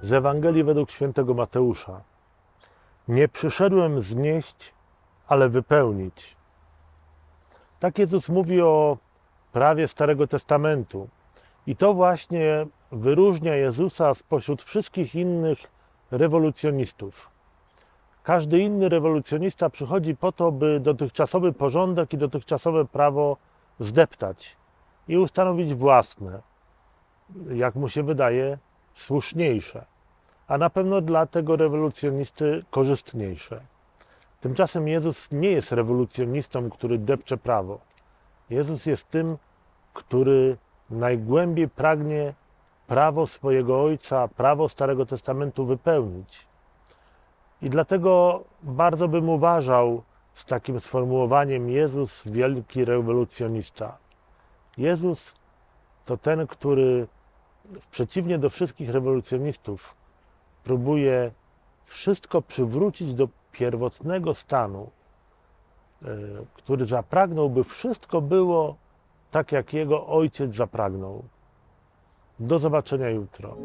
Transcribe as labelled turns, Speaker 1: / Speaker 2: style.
Speaker 1: z Ewangelii według świętego Mateusza. Nie przyszedłem znieść, ale wypełnić. Tak Jezus mówi o prawie Starego Testamentu. I to właśnie wyróżnia Jezusa spośród wszystkich innych rewolucjonistów. Każdy inny rewolucjonista przychodzi po to, by dotychczasowy porządek i dotychczasowe prawo zdeptać i ustanowić własne, jak mu się wydaje, słuszniejsze, a na pewno dla tego rewolucjonisty korzystniejsze. Tymczasem Jezus nie jest rewolucjonistą, który depcze prawo. Jezus jest tym, który najgłębiej pragnie prawo swojego Ojca, prawo Starego Testamentu wypełnić. I dlatego bardzo bym uważał z takim sformułowaniem Jezus wielki rewolucjonista. Jezus to ten, który przeciwnie do wszystkich rewolucjonistów próbuje wszystko przywrócić do pierwotnego stanu, e, który zapragnął, by wszystko było tak, jak jego ojciec zapragnął. Do zobaczenia jutro.